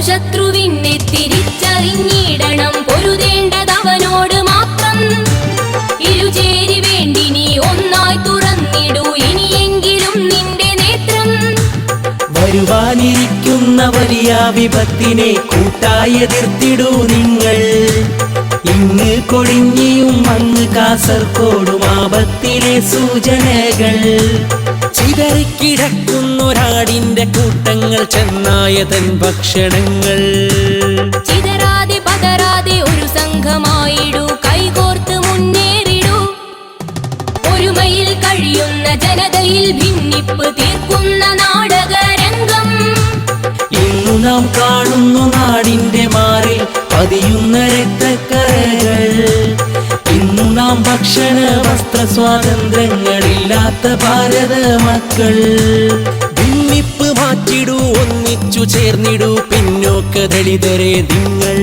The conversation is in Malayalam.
ശത്രുവിനെ തിരിച്ചറിഞ്ഞിടണം. പൊരുതേണ്ടതവനോട് മാത്രം. ഇരുചേരി വേണ്ടി നീ ഒന്നായി തുറന്നിടൂ. ഇനിയെങ്കിലും നിന്റെ നേത്രം. വരുവാനിരിക്കുന്ന വലിയ വിപത്തിനെ കൂട്ടായി എതിർത്തിടൂ നിങ്ങൾ. ഇങ്ങ് കൊടിഞ്ഞിയും അന്ന് കാസർകോടും ആപത്തിലെ സൂചനകൾ. ചിതറിക്കിടക്കുന്നൊരാടിന്റെ കൂട്ടങ്ങൾ ചെന്നായതൻ ഭക്ഷണങ്ങൾ. ചിതറാതെ പതറാതെ ഒരു സംഘമായിടൂ കൈകോർത്ത് മുന്നേറിടൂ. ഒരുമയിൽ കഴിയുന്ന ജനതയിൽ ഭിന്നിപ്പ് തീർക്കുന്ന നാടകരംഗം. ഇന്നു നാം കാണുന്നു നാടിന്റെ മാറിൽ പതിയുന്ന ഇന്നു ഭക്ഷണ വസ്ത്ര സ്വാതന്ത്ര്യങ്ങളില്ലാത്ത ഭാരത മക്കൾ. ഭിന്നിപ്പ് മാറ്റിടൂ ഒന്നിച്ചു ചേർന്നിടൂ പിന്നോക്ക ദളിതരെ നിങ്ങൾ.